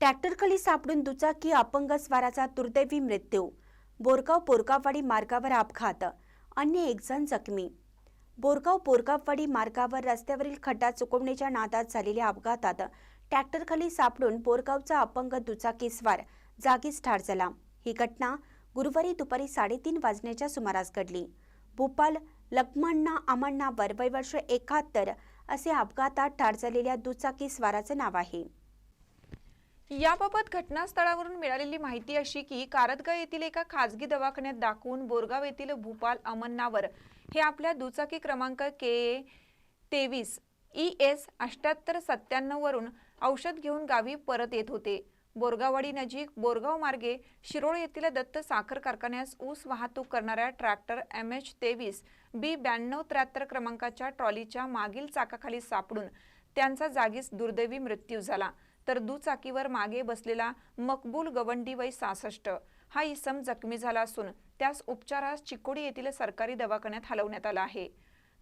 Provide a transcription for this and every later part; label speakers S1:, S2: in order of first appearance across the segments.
S1: ट्रॅक्टरखाली सापडून दुचाकी अपंग स्वाराचा दुर्दैवी मृत्यू. बोरगाव पोरगाववाडी मार्गावर अपघात. अन्य एक जण जखमी. बोरगाव पोरगाववाडी मार्गावर रस्त्यावरील खड्डा चुकवण्याच्या नादात झालेल्या अपघातात ट्रॅक्टरखाली सापडून बोरगावचा अपंग दुचाकी स्वार जागीच ठार झाला. ही घटना गुरुवारी दुपारी साडेतीन वाजण्याच्या सुमारास घडली. भोपाल लक्ष्मण्णा अमण्णा वय वर्ष एकाहत्तर असे अपघातात ठार झालेल्या दुचाकी स्वाराचं नाव आहे.
S2: याबाबत घटनास्थळावरून मिळालेली माहिती अशी की कारदगा येथील एका खासगी दवाखान्यात दाखवून बोरगाव येथील भूपाल अमन्नावर हे आपल्या दुचाकी क्रमांक के ए तेवीस ई एस अष्ट्याहत्तर सत्त्याण्णव वरून औषध घेऊन गावी परत येत होते. बोरगाववाडी नजीक बोरगाव मार्गे शिरोळ येथील दत्त साखर कारखान्यास ऊस वाहतूक करणाऱ्या ट्रॅक्टर एम एच तेवीस बी ब्याण्णव त्र्याहत्तर क्रमांकाच्या ट्रॉलीच्या मागील चाकाखाली सापडून त्यांचा जागीच दुर्दैवी मृत्यू झाला. तर दुचाकीवर मागे बसलेला मकबूल गवंडी वय सासष्ट. हा इसम जखमी झाला असून त्यास उपचारास चिकोडी येथील सरकारी दवाखान्यात हलवण्यात आला आहे.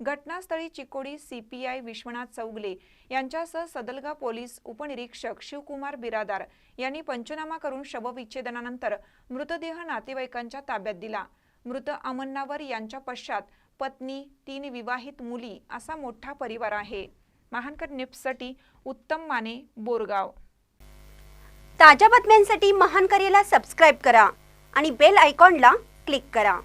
S2: घटनास्थळी चिकोडी सीपीआय विश्वनाथ चौगले यांच्यासह सदलगा पोलीस उपनिरीक्षक शिवकुमार बिरादार यांनी पंचनामा करून शवविच्छेदनानंतर मृतदेह नातेवाईकांच्या ताब्यात दिला. मृत अमन्नावर यांच्या पश्चात पत्नी तीन विवाहित मुली असा मोठा परिवार आहे. महानकर न्यूजसाठी उत्तम माने बोरगाव.
S1: ताज्या बातम्यांसाठी महानकरेला सबस्क्राईब करा आणि बेल आयकॉनला क्लिक करा.